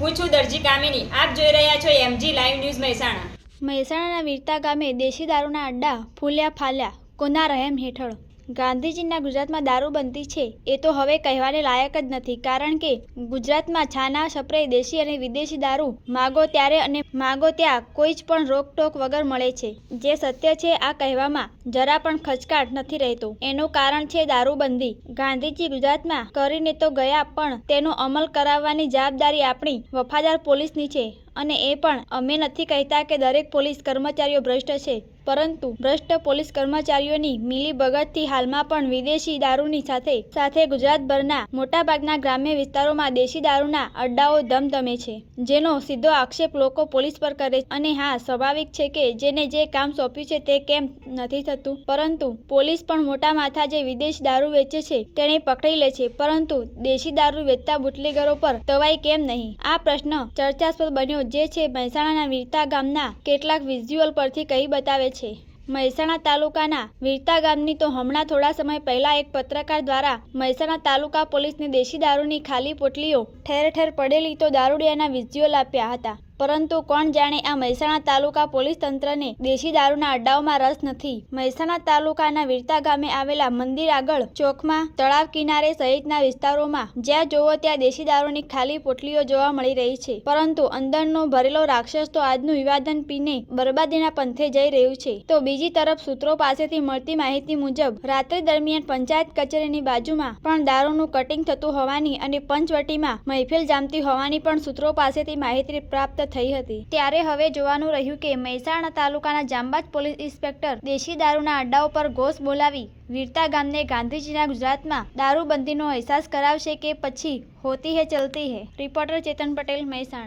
હું છું દરજી કામિની. આપ જોઈ રહ્યા છો એમજી લાઈવ ન્યૂઝ મહેસાણા. મહેસાણાના વીરતા ગામે દેશી દારૂના અડ્ડા ફૂલ્યા ફાલ્યા કોના રહેમ હેઠળ? ગાંધીજીના ગુજરાતમાં દારૂબંધી છે, એ તો હવે કહેવાને લાયક જ નથી, કારણ કે ગુજરાતમાં છાના સપ્રે દેશી અને વિદેશી દારૂ માગો ત્યારે અને માગો ત્યાં કોઈ જ પણ રોકટોક વગર મળે છે. જે સત્ય છે આ કહેવામાં જરા પણ ખચકાટ નથી રહેતો. એનું કારણ છે દારૂબંધી. ગાંધીજી ગુજરાતમાં કરીને તો ગયા પણ તેનો અમલ કરાવવાની જવાબદારી આપણી વફાદાર પોલીસની છે અને એ પણ અમે નથી કહેતા કે દરેક પોલીસ કર્મચારીઓ ભ્રષ્ટ છે, પરંતુ ભ્રષ્ટ પોલીસ કર્મચારીઓની મિલી ભગતથી હાલમાં પણ વિદેશી દારૂની સાથે સાથે ગુજરાતભરના મોટાભાગના ગ્રામ્ય વિસ્તારોમાં દેશી દારૂના અડ્ડાઓ ધમધમે છે, જેનો સીધો આક્ષેપ લોકો પોલીસ પર કરે છે. અને હા, સ્વાભાવિક છે કે જેને જે કામ સોંપ્યું છે તે કેમ નથી થતું. પરંતુ પોલીસ પણ મોટા માથા જે વિદેશી દારૂ વેચે છે તેને પકડી લે છે. પરંતુ દેશી દારૂ વેચતા બુટલેગરો પર તવાઈ કેમ નહીં? આ પ્રશ્ન ચર્ચાસ્પદ બન્યો, જે છે મહેસાણાના વીરતા ગામના કેટલાક વિઝ્યુઅલ પરથી કહી બતાવે છે. મહેસાણા તાલુકાના વીરતા ગામની તો હમણાં થોડા સમય પહેલા એક પત્રકાર દ્વારા મહેસાણા તાલુકા પોલીસને દેશી દારૂની ખાલી પોટલીઓ ઠેર ઠેર પડેલી તો દારૂડિયાના વિઝ્યુઅલ આપ્યા હતા. પરંતુ કોણ જાણે આ મહેસાણા તાલુકા પોલીસ તંત્રને દેશી દારૂના અડ્ડાઓમાં રસ નથી. મહેસાણા તાલુકાના વીરતા ગામે આવેલા મંદિર આગળ ચોકમાં તળાવ કિનારે સહિતના વિસ્તારોમાં જ્યાં જોવો ત્યાં દેશી દારૂની ખાલી પોટલીઓ જોવા મળી રહી છે. પરંતુ અંદરનો ભરેલો રાક્ષસ તો આજનું વિવાદન પીને બરબાદીના પંથે જઈ રહ્યું છે. તો બીજી તરફ સૂત્રો પાસેથી મળતી માહિતી મુજબ, રાત્રિ દરમિયાન પંચાયત કચેરીની બાજુમાં પણ દારૂનું કટિંગ થતું હોવાની અને પંચવટીમાં મહેફિલ જામતી હોવાની પણ સૂત્રો પાસેથી માહિતી પ્રાપ્ત થઈ હતી. ત્યારે હવે જોવાનું રહ્યું કે મહેસાણા તાલુકાના જાંબાજ પોલીસ ઇન્સ્પેક્ટર દેશી દારૂના અડ્ડાઓ પર ઘોષ બોલાવી વીરતા ગામને ગાંધીજીના ગુજરાતમાં દારૂબંધીનો અહેસાસ કરાવશે કે પછી હોતી હે ચલતી હે. રિપોર્ટર ચેતન પટેલ, મહેસાણા.